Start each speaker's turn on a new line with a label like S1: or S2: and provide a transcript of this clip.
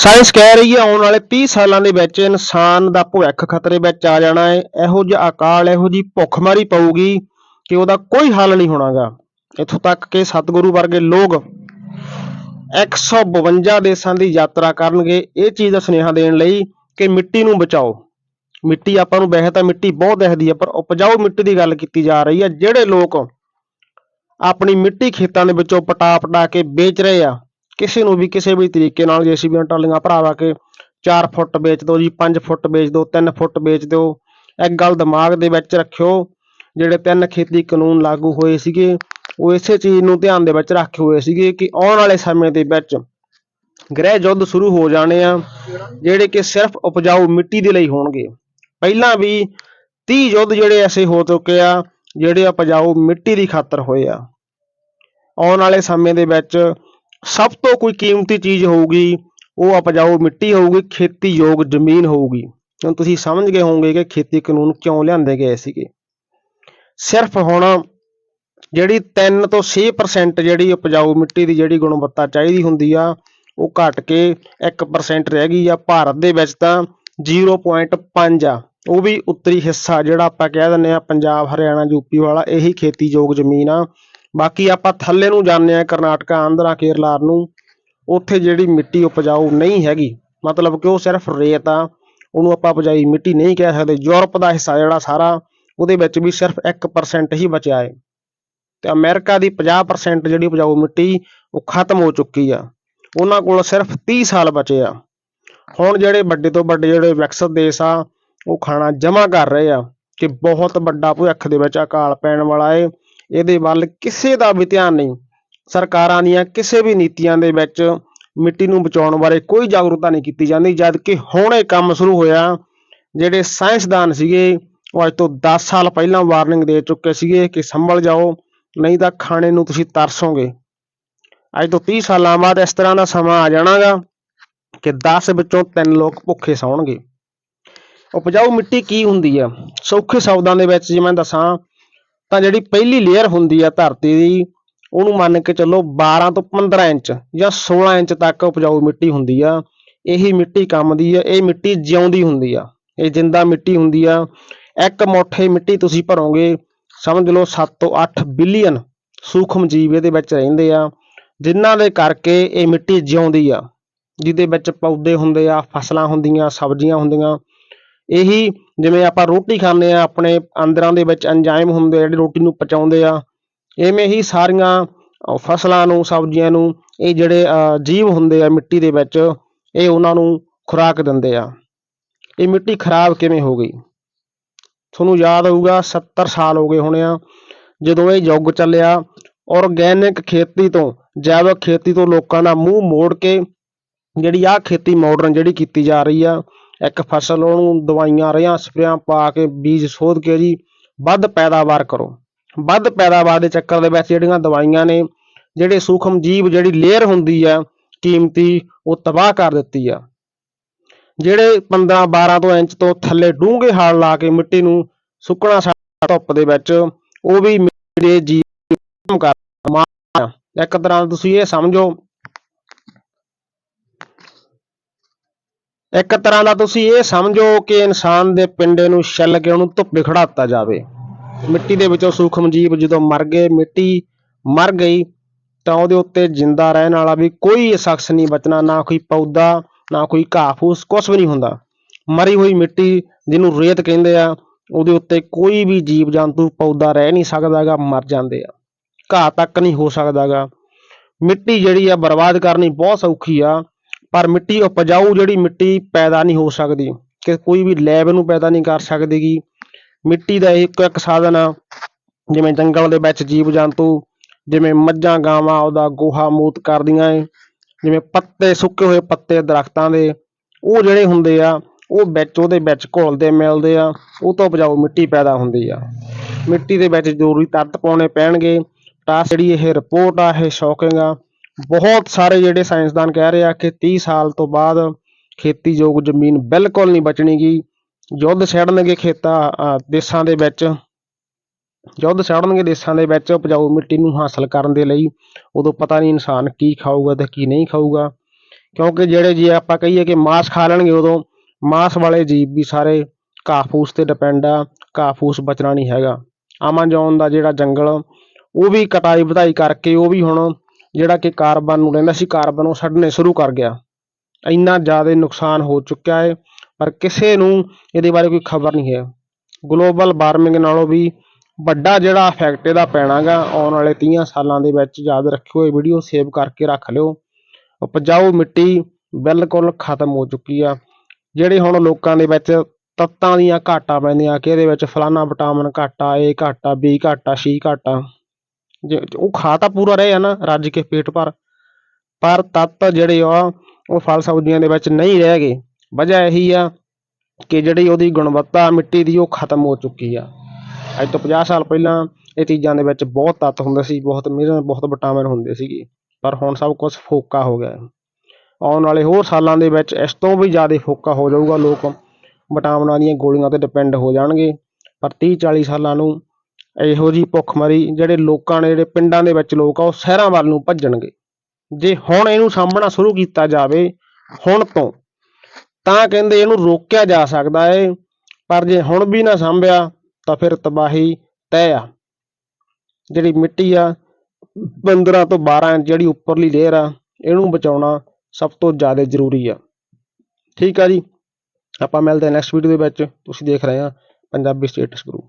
S1: Science ਕਹਿ ਰਹੀ ਹੈ, ਆਉਣ ਵਾਲੇ 30 ਸਾਲਾਂ ਦੇ ਵਿੱਚ ਇਨਸਾਨ ਦਾ ਭਵਿੱਖ ਖਤਰੇ ਵਿੱਚ ਆ ਜਾਣਾ ਹੈ। ਇਹੋ ਜਿਹਾ ਅਕਾਲ, ਇਹੋ ਜੀ ਭੁੱਖਮਰੀ ਪਊਗੀ ਕਿ ਉਹਦਾ ਕੋਈ ਹੱਲ ਨਹੀਂ ਹੋਣਾਗਾ। ਇੱਥੋਂ ਤੱਕ ਕਿ ਸਤਿਗੁਰੂ ਵਰਗੇ ਲੋਕ 152 ਦੇਸ਼ਾਂ ਦੀ ਯਾਤਰਾ ਕਰਨਗੇ ਇਹ ਚੀਜ਼ ਦਾ ਸੁਨੇਹਾ ਦੇਣ ਲਈ ਕਿ ਮਿੱਟੀ ਨੂੰ ਬਚਾਓ। ਮਿੱਟੀ ਆਪਾਂ ਨੂੰ ਵੈਸੇ ਤਾਂ ਮਿੱਟੀ ਬਹੁਤ ਦਿਖਦੀ ਹੈ, ਪਰ ਉਪਜਾਊ ਮਿੱਟੀ ਦੀ ਗੱਲ ਕੀਤੀ ਜਾ ਰਹੀ ਹੈ। ਜਿਹੜੇ ਲੋਕ ਆਪਣੀ ਮਿੱਟੀ ਖੇਤਾਂ ਦੇ ਵਿੱਚੋਂ ਪਟਾ ਪਟਾ ਕੇ ਵੇਚ ਰਹੇ ਆ ਕਿਸੇ ਨੂੰ ਵੀ ਕਿਸੇ ਵੀ ਤਰੀਕੇ ਨਾਲ ਜੇਸੀਬੀਆਂ ਟਰਾਲੀਆਂ ਭਰਾਵਾ ਕੇ 4 ਫੁੱਟ ਵੇਚ ਦਿਓ ਜੀ 5 ਫੁੱਟ ਵੇਚ ਦਿਓ 3 ਫੁੱਟ ਵੇਚ ਦਿਓ ਇੱਕ ਗੱਲ ਦਿਮਾਗ ਦੇ ਵਿੱਚ ਰੱਖਿਓ। ਜਿਹੜੇ ਤਿੰਨ ਖੇਤੀ ਕਾਨੂੰਨ ਲਾਗੂ ਹੋਏ ਸੀਗੇ, ਉਹ ਇਸੇ ਚੀਜ਼ ਨੂੰ ਧਿਆਨ ਦੇ ਵਿੱਚ ਰੱਖੇ ਹੋਏ ਸੀਗੇ ਕਿ ਆਉਣ ਵਾਲੇ ਸਮੇਂ ਦੇ ਵਿੱਚ ਗ੍ਰਹਿ ਯੁੱਧ ਸ਼ੁਰੂ ਹੋ ਜਾਣੇ ਆ, ਜਿਹੜੇ ਕਿ ਸਿਰਫ ਉਪਜਾਊ ਮਿੱਟੀ ਦੇ ਲਈ ਹੋਣਗੇ। ਪਹਿਲਾਂ ਵੀ 30 ਯੁੱਧ ਜਿਹੜੇ ਐਸੇ ਹੋ ਚੁੱਕੇ ਆ, ਜਿਹੜੇ ਉਪਜਾਊ ਮਿੱਟੀ ਦੀ ਖਾਤਰ ਹੋਏ ਆ। ਆਉਣ ਵਾਲੇ ਸਮੇਂ ਦੇ ਵਿੱਚ ਸਭ ਤੋਂ ਕੋਈ ਕੀਮਤੀ ਚੀਜ਼ ਹੋਊਗੀ, ਉਹ ਉਪਜਾਊ ਮਿੱਟੀ ਹੋਊਗੀ, ਖੇਤੀਯੋਗ ਜ਼ਮੀਨ ਹੋਊਗੀ। ਹੁਣ ਤੁਸੀਂ ਸਮਝ ਗਏ ਹੋਵੋਗੇ ਕਿ ਖੇਤੀ ਕਾਨੂੰਨ ਕਿਉਂ ਲਿਆਂਦੇ ਗਏ ਸੀਗੇ। ਸਿਰਫ ਹੁਣ ਜਿਹੜੀ 3 ਤੋਂ 6% ਜਿਹੜੀ ਉਪਜਾਊ ਮਿੱਟੀ ਦੀ ਜਿਹੜੀ ਗੁਣਵੱਤਾ ਚਾਹੀਦੀ ਹੁੰਦੀ ਆ, ਉਹ ਘਟ ਕੇ 1% ਰਹਿ ਗਈ ਆ। ਭਾਰਤ ਦੇ ਵਿੱਚ ਤਾਂ 0.5 ਆ। ਉਹ ਵੀ ਉੱਤਰੀ ਹਿੱਸਾ ਜਿਹੜਾ ਆਪਾਂ ਕਹਿ ਦਿੰਦੇ ਆ, ਪੰਜਾਬ, ਹਰਿਆਣਾ ਯੂਪੀ ਵਾਲਾ, ਇਹੀ ਖੇਤੀਯੋਗ ਜ਼ਮੀਨ ਆ। ਬਾਕੀ ਆਪਾਂ ਥੱਲੇ ਨੂੰ ਜਾਂਦੇ ਆ ਕਰਨਾਟਕਾ, ਆਂਧਰਾ, ਕੇਰਲਾ ਨੂੰ। ਉੱਥੇ ਜਿਹੜੀ ਮਿੱਟੀ ਉਪਜਾਊ ਨਹੀਂ ਹੈਗੀ। ਮਤਲਬ ਕਿ ਉਹ ਸਿਰਫ ਰੇਤ ਆ। ਉਹਨੂੰ ਆਪਾਂ ਉਪਜਾਈ ਮਿੱਟੀ ਨਹੀਂ ਕਹਿ ਸਕਦੇ। ਯੂਰਪ ਦਾ ਹਿੱਸਾ ਜਿਹੜਾ ਸਾਰਾ, ਉਹਦੇ ਵਿੱਚ ਵੀ ਸਿਰਫ 1% ਹੀ ਬਚਿਆ ਹੈ। ਤੇ ਅਮਰੀਕਾ ਦੀ 50% ਜਿਹੜੀ ਉਪਜਾਊ ਮਿੱਟੀ, ਉਹ ਖਤਮ ਹੋ ਚੁੱਕੀ ਆ। ਉਹਨਾਂ ਕੋਲ ਸਿਰਫ 30 ਸਾਲ ਬਚੇ ਆ। ਹੁਣ ਜਿਹੜੇ ਵੱਡੇ ਤੋਂ ਵੱਡੇ ਜਿਹੜੇ ਵਿਕਸਿਤ ਦੇਸ਼ ਆ, ਉਹ ਖਾਣਾ ਜਮ੍ਹਾਂ ਕਰ ਰਹੇ ਆ ਕਿ ਬਹੁਤ ਵੱਡਾ ਭਵਿੱਖ ਦੇ ਵਿੱਚ ਅਕਾਲ ਪੈਣ ਵਾਲਾ ਏ। ਇਹਦੇ ਵੱਲ ਕਿਸੇ ਦਾ ਵੀ ਧਿਆਨ ਨਹੀਂ। ਸਰਕਾਰਾਂ ਦੀਆਂ ਕਿਸੇ ਵੀ ਨੀਤੀਆਂ ਦੇ ਵਿੱਚ ਮਿੱਟੀ ਨੂੰ ਬਚਾਉਣ ਬਾਰੇ ਕੋਈ ਜਾਗਰੂਕਤਾ ਨਹੀਂ ਕੀਤੀ ਜਾਂਦੀ ਜਦ ਕਿ ਹੁਣ ਇਹ ਕੰਮ ਸ਼ੁਰੂ ਹੋਇਆ, ਜਿਹੜੇ ਸਾਇੰਸਦਾਨ ਸੀਗੇ, ਉਹ ਅੱਜ ਤੋਂ 10 ਸਾਲ ਪਹਿਲਾਂ ਵਾਰਨਿੰਗ ਦੇ ਚੁੱਕੇ ਸੀਗੇ ਕਿ ਸੰਭਲ ਜਾਓ, ਨਹੀਂ ਤਾਂ ਖਾਣੇ ਨੂੰ ਤੁਸੀਂ ਤਰਸੋਗੇ। ਅੱਜ ਤੋਂ 30 ਸਾਲਾਂ ਬਾਅਦ ਇਸ ਤਰ੍ਹਾਂ ਦਾ ਸਮਾਂ ਆ ਜਾਣਾਗਾ ਕਿ 10 ਵਿੱਚੋਂ 3 ਲੋਕ ਭੁੱਖੇ ਸੌਣਗੇ। ਉਪਜਾਊ ਮਿੱਟੀ ਕੀ ਹੁੰਦੀ ਆ? ਸੌਖੇ ਸ਼ਬਦਾਂ ਦੇ ਵਿੱਚ ਜੇ ਮੈਂ ਦੱਸਾਂ ਤਾਂ ਜਿਹੜੀ ਪਹਿਲੀ ਲੇਅਰ ਹੁੰਦੀ ਆ ਧਰਤੀ ਦੀ, ਉਹਨੂੰ ਮੰਨ ਕੇ ਚੱਲੋ 12 ਤੋਂ 15 ਇੰਚ ਜਾਂ 16 ਇੰਚ ਤੱਕ ਉਪਜਾਊ ਮਿੱਟੀ ਹੁੰਦੀ ਆ। ਇਹੀ ਮਿੱਟੀ ਕੰਮ ਦੀ ਆ, ਇਹ ਮਿੱਟੀ ਜਿਉਂਦੀ ਹੁੰਦੀ ਆ। ਇਹ ਜਿੰਦਾ ਮਿੱਟੀ ਹੁੰਦੀ ਆ। ਇੱਕ ਮੋਠੇ ਮਿੱਟੀ ਤੁਸੀਂ ਭਰੋਗੇ, ਸਮਝ ਲਓ 7 ਤੋਂ 8 ਬਿਲੀਅਨ ਸੂਖਮ ਜੀਵ ਇਹਦੇ ਵਿੱਚ ਰਹਿੰਦੇ ਆ, ਜਿਨ੍ਹਾਂ ਦੇ ਕਰਕੇ ਇਹ ਮਿੱਟੀ ਜਿਉਂਦੀ ਆ। ਜਿਹਦੇ ਵਿੱਚ ਪੌਦੇ ਹੁੰਦੇ ਆ, ਫਸਲਾਂ ਹੁੰਦੀਆਂ, ਸਬਜ਼ੀਆਂ ਹੁੰਦੀਆਂ। ਇਹੀ ਜਿਵੇਂ ਆਪਾਂ ਰੋਟੀ ਖਾਂਦੇ ਆ ਆਪਣੇ ਅੰਦਰਾਂ ਦੇ ਵਿੱਚ ਐਂਜ਼ਾਈਮ ਹੁੰਦੇ ਆ, ਜਿਹੜੇ ਰੋਟੀ ਨੂੰ ਪਚਾਉਂਦੇ ਆ ਐਵੇਂ ਹੀ ਸਾਰੀਆਂ ਫਸਲਾਂ ਨੂੰ, ਸਬਜ਼ੀਆਂ ਨੂੰ, ਇਹ ਜਿਹੜੇ ਜੀਵ ਹੁੰਦੇ ਆ ਮਿੱਟੀ ਦੇ ਵਿੱਚ, ਇਹ ਉਹਨਾਂ ਨੂੰ ਖੁਰਾਕ ਦਿੰਦੇ ਆ। ਇਹ ਮਿੱਟੀ ਖਰਾਬ ਕਿਵੇਂ ਹੋ ਗਈ? ਤੁਹਾਨੂੰ ਯਾਦ ਆਊਗਾ 70 ਸਾਲ ਹੋ ਗਏ ਹੋਣੇ ਆ, ਜਦੋਂ ਇਹ ਯੁੱਗ ਚੱਲਿਆ ਆਰਗੈਨਿਕ ਖੇਤੀ ਤੋਂ, ਜੈਵਿਕ ਖੇਤੀ ਤੋਂ ਲੋਕਾਂ ਦਾ ਮੂੰਹ ਮੋੜ ਕੇ, ਜਿਹੜੀ ਆ ਖੇਤੀ ਮਾਡਰਨ ਜਿਹੜੀ ਕੀਤੀ ਜਾ ਰਹੀ ਆ ਇੱਕ ਫਸਲ ਉਹਨੂੰ ਦਵਾਈਆਂ, ਰੇਹਾਂ, ਸਪਰੇਆਂ ਪਾ ਕੇ ਬੀਜ ਸੋਧ ਕੇ ਜੀ ਵੱਧ ਪੈਦਾਵਾਰ ਕਰੋ। ਵੱਧ ਪੈਦਾਵਾਰ ਦੇ ਚੱਕਰ ਦੇ ਵਿੱਚ ਜਿਹੜੀਆਂ ਦਵਾਈਆਂ ਨੇ, ਜਿਹੜੇ ਸੂਖਮ ਜੀਵ, ਜਿਹੜੀ ਲੇਅਰ ਹੁੰਦੀ ਆ, ਕੀਮਤੀ, ਉਹ ਤਬਾਹ ਕਰ ਦਿੱਤੀ ਆ। ਜਿਹੜੇ 15 12 ਤੋਂ ਇੰਚ ਤੋਂ ਥੱਲੇ ਡੂੰਘੇ ਹਲ ਲਾ ਕੇ ਮਿੱਟੀ ਨੂੰ ਸੁੱਕਣਾ ਛੱਡ ਧੁੱਪ ਦੇ ਵਿੱਚ, ਉਹ ਵੀ ਮਿੱਟੀ ਜੀਵ ਖਤਮ ਕਰ ਇੱਕ ਤਰ੍ਹਾਂ ਤੁਸੀਂ ਇਹ ਸਮਝੋ ਇੱਕ ਤਰ੍ਹਾਂ ਦਾ ਤੁਸੀਂ ਇਹ ਸਮਝੋ ਕਿ ਇਨਸਾਨ ਦੇ ਪਿੰਡੇ ਨੂੰ ਛਿੱਲ ਕੇ ਉਹਨੂੰ ਧੁੱਪੇ ਖੜਾਤਾ ਜਾਵੇ। ਮਿੱਟੀ ਦੇ ਵਿੱਚੋਂ ਸੂਖਮ ਜੀਵ ਜਦੋਂ ਮਰ ਗਏ, ਮਿੱਟੀ ਮਰ ਗਈ, ਤਾਂ ਉਹਦੇ ਉੱਤੇ ਜਿੰਦਾ ਰਹਿਣ ਵਾਲਾ ਵੀ ਕੋਈ ਸ਼ਖਸ ਨਹੀਂ ਬਚਣਾ, ਨਾ ਕੋਈ ਪੌਦਾ, ਨਾ ਕੋਈ ਘਾਹ ਫੂਸ ਕੁਝ ਵੀ ਨਹੀਂ ਹੁੰਦਾ। ਮਰੀ ਹੋਈ ਮਿੱਟੀ ਜਿਹਨੂੰ ਰੇਤ ਕਹਿੰਦੇ ਆ, ਉਹਦੇ ਉੱਤੇ ਕੋਈ ਵੀ ਜੀਵ ਜੰਤੂ ਪੌਦਾ ਰਹਿ ਨਹੀਂ ਸਕਦਾਗਾ ਮਰ ਜਾਂਦੇ ਆ। ਘਾਹ ਤੱਕ ਨਹੀਂ ਹੋ ਸਕਦਾਗਾ ਮਿੱਟੀ ਜਿਹੜੀ ਆ ਬਰਬਾਦ ਕਰਨੀ ਬਹੁਤ ਸੌਖੀ ਆ। ਪਰ ਮਿੱਟੀ ਉਪਜਾਊ ਜਿਹੜੀ ਮਿੱਟੀ ਪੈਦਾ ਨਹੀਂ ਹੋ ਸਕਦੀ ਕਿ ਕੋਈ ਵੀ ਲੈਬ ਨੂੰ ਪੈਦਾ ਨਹੀਂ ਕਰ ਸਕਦੀਗੀ। ਮਿੱਟੀ ਦਾ ਇੱਕ ਇੱਕ ਸਾਧਨ ਆ, ਜਿਵੇਂ ਜੰਗਲ ਦੇ ਵਿੱਚ ਜੀਵ ਜੰਤੂ, ਜਿਵੇਂ ਮੱਝਾਂ ਗਾਵਾਂ, ਉਹਦਾ ਗੋਹਾ ਮੂਤ ਕਰਦੀਆਂ ਏ, ਜਿਵੇਂ ਪੱਤੇ, ਸੁੱਕੇ ਹੋਏ ਪੱਤੇ ਦਰਖਤਾਂ ਦੇ, ਉਹ ਜਿਹੜੇ ਹੁੰਦੇ ਆ, ਉਹ ਵਿੱਚ, ਉਹਦੇ ਵਿੱਚ ਘੁਲਦੇ, ਮਿਲਦੇ ਆ, ਉਹ ਤੋਂ ਉਪਜਾਊ ਮਿੱਟੀ ਪੈਦਾ ਹੁੰਦੀ ਆ। ਮਿੱਟੀ ਦੇ ਵਿੱਚ ਜ਼ਰੂਰੀ ਤੱਤ ਪਾਉਣੇ ਪੈਣਗੇ। ਤਾਂ ਜਿਹੜੀ ਇਹ ਰਿਪੋਰਟ ਆ, ਇਹ ਸ਼ੌਕਿੰਗ ਆ। ਬਹੁਤ ਸਾਰੇ ਜਿਹੜੇ ਸਾਇੰਸਦਾਨ ਕਹਿ ਰਹੇ ਆ ਕਿ 30 ਸਾਲ ਤੋਂ ਬਾਅਦ ਖੇਤੀਯੋਗ ਜ਼ਮੀਨ ਬਿਲਕੁਲ ਨਹੀਂ ਬਚਣੀਗੀ। ਯੁੱਧ ਛਿੜਨਗੇ ਖੇਤਾਂ ਦੇਸ਼ਾਂ ਦੇ ਵਿੱਚ। ਯੁੱਧ ਛਿੜਨਗੇ ਦੇਸ਼ਾਂ ਦੇ ਵਿੱਚ, ਉਪਜਾਊ ਮਿੱਟੀ ਨੂੰ ਹਾਸਲ ਕਰਨ ਦੇ ਲਈ। ਉਦੋਂ ਪਤਾ ਨਹੀਂ ਇਨਸਾਨ ਕੀ ਖਾਊਗਾ ਤੇ ਕੀ ਨਹੀਂ ਖਾਊਗਾ। ਕਿਉਂਕਿ ਜਿਹੜੇ ਜੇ ਆਪਾਂ ਕਹੀਏ ਕਿ ਮਾਸ ਖਾ ਲੈਣਗੇ ਉਦੋਂ, ਮਾਸ ਵਾਲੇ ਜੀਵ ਵੀ ਸਾਰੇ ਘਾਹ ਫੂਸ ਤੇ ਡਿਪੈਂਡ ਆ ਘਾਹ ਫੂਸ ਬਚਣਾ ਨਹੀਂ ਹੈਗਾ। ਆਮਾਜੋਨ ਦਾ ਜਿਹੜਾ ਜੰਗਲ, ਉਹ ਵੀ ਕਟਾਈ ਵਧਾਈ ਕਰਕੇ ਉਹ ਵੀ ਹੁਣ ਜਿਹੜਾ ਕਿ ਕਾਰਬਨ ਨੂੰ ਰਹਿੰਦਾ ਸੀ, ਕਾਰਬਨ ਉਹ ਛੱਡਣੇ ਸ਼ੁਰੂ ਕਰ ਗਿਆ। ਇੰਨਾ ਜ਼ਿਆਦਾ ਨੁਕਸਾਨ ਹੋ ਚੁੱਕਿਆ ਹੈ, ਪਰ ਕਿਸੇ ਨੂੰ ਇਹਦੇ ਬਾਰੇ ਕੋਈ ਖਬਰ ਨਹੀਂ ਹੈ। ਗਲੋਬਲ ਵਾਰਮਿੰਗ ਨਾਲੋਂ ਵੀ ਵੱਡਾ ਜਿਹੜਾ ਇਫੈਕਟ ਇਹਦਾ ਪੈਣਾਗਾ, ਆਉਣ ਵਾਲੇ 30 ਸਾਲਾਂ ਦੇ ਵਿੱਚ ਯਾਦ ਰੱਖਿਓ, ਇਹ ਵੀਡੀਓ ਸੇਵ ਕਰਕੇ ਰੱਖ ਲਿਓ। ਉਪਜਾਊ ਮਿੱਟੀ ਬਿਲਕੁਲ ਖਤਮ ਹੋ ਚੁੱਕੀ ਆ। ਜਿਹੜੇ ਹੁਣ ਲੋਕਾਂ ਦੇ ਵਿੱਚ ਤੱਤਾਂ ਦੀਆਂ ਘਾਟਾਂ ਪੈਂਦੀਆਂ, ਕਿ ਇਹਦੇ ਵਿੱਚ ਫਲਾਨਾ ਵਿਟਾਮਿਨ ਘਾਟਾ ਆ ਇਹ ਘੱਟ ਆ ਬੀ ਘੱਟ ਆ ਸੀ ਘੱਟ। ਆ ਉਹ ਖਾ ਤਾਂ ਪੂਰਾ ਰਹੇ ਆ ਨਾ ਰੱਜ ਕੇ ਪੇਟ ਭਰ। ਪਰ ਤੱਤ ਜਿਹੜੇ ਆ, ਉਹ ਫਲ ਸਬਜ਼ੀਆਂ ਦੇ ਵਿੱਚ ਨਹੀਂ ਰਹਿ ਗਏ। ਵਜ੍ਹਾ ਇਹੀ ਆ ਕਿ ਜਿਹੜੀ ਉਹਦੀ ਗੁਣਵੱਤਾ ਮਿੱਟੀ ਦੀ, ਉਹ ਖਤਮ ਹੋ ਚੁੱਕੀ ਆ। ਅੱਜ ਤੋਂ 50 ਸਾਲ ਪਹਿਲਾਂ ਇਹ ਚੀਜ਼ਾਂ ਦੇ ਵਿੱਚ ਬਹੁਤ ਤੱਤ ਹੁੰਦੇ ਸੀ, ਬਹੁਤ ਮਿਨਰਲ ਬਹੁਤ ਵਿਟਾਮਿਨ ਹੁੰਦੇ ਸੀਗੇ। ਪਰ ਹੁਣ ਸਭ ਕੁਝ ਫੋਕਾ ਹੋ ਗਿਆ। ਆਉਣ ਵਾਲੇ ਹੋਰ ਸਾਲਾਂ ਦੇ ਵਿੱਚ ਇਸ ਤੋਂ ਵੀ ਜ਼ਿਆਦਾ ਫੋਕਾ ਹੋ ਜਾਊਗਾ। ਲੋਕ ਵਿਟਾਮਿਨਾਂ ਦੀਆਂ ਗੋਲੀਆਂ ਤੇ ਡਿਪੈਂਡ ਹੋ ਜਾਣਗੇ। ਪਰ 30 40 ਸਾਲਾਂ ਨੂੰ ਇਹੋ ਜੀ ਭੁੱਖਮਰੀ ਜਿਹੜੇ ਲੋਕਾਂ ਨੇ, ਜਿਹੜੇ ਪਿੰਡਾਂ ਦੇ ਵਿੱਚ ਲੋਕ ਆ, ਉਹ ਸ਼ਹਿਰਾਂ ਵੱਲ ਨੂੰ ਭੱਜਣਗੇ। ਜੇ ਹੁਣ ਇਹਨੂੰ ਸਾਂਭਣਾ ਸ਼ੁਰੂ ਕੀਤਾ ਜਾਵੇ, ਹੁਣ ਤੋਂ, ਤਾਂ ਕਹਿੰਦੇ ਇਹਨੂੰ ਰੋਕਿਆ ਜਾ ਸਕਦਾ ਹੈ ਪਰ ਜੇ ਹੁਣ ਵੀ ਨਾ ਸਾਂਭਿਆ, ਤਾਂ ਫਿਰ ਤਬਾਹੀ ਤੈਅ ਆ। ਜਿਹੜੀ ਮਿੱਟੀ ਆ 15 ਤੋਂ 12 ਇੰਚ ਜਿਹੜੀ ਉੱਪਰਲੀ ਲੇਅਰ ਆ, ਇਹਨੂੰ ਬਚਾਉਣਾ ਸਭ ਤੋਂ ਜ਼ਿਆਦਾ ਜ਼ਰੂਰੀ ਆ। ਠੀਕ ਆ ਜੀ? ਆਪਾਂ ਮਿਲਦੇ ਨੈਕਸਟ ਵੀਡੀਓ ਦੇ ਵਿੱਚ। ਤੁਸੀਂ ਦੇਖ ਰਹੇ ਆ ਪੰਜਾਬੀ ਸਟੇਟਸ ਗਰੁੱਪ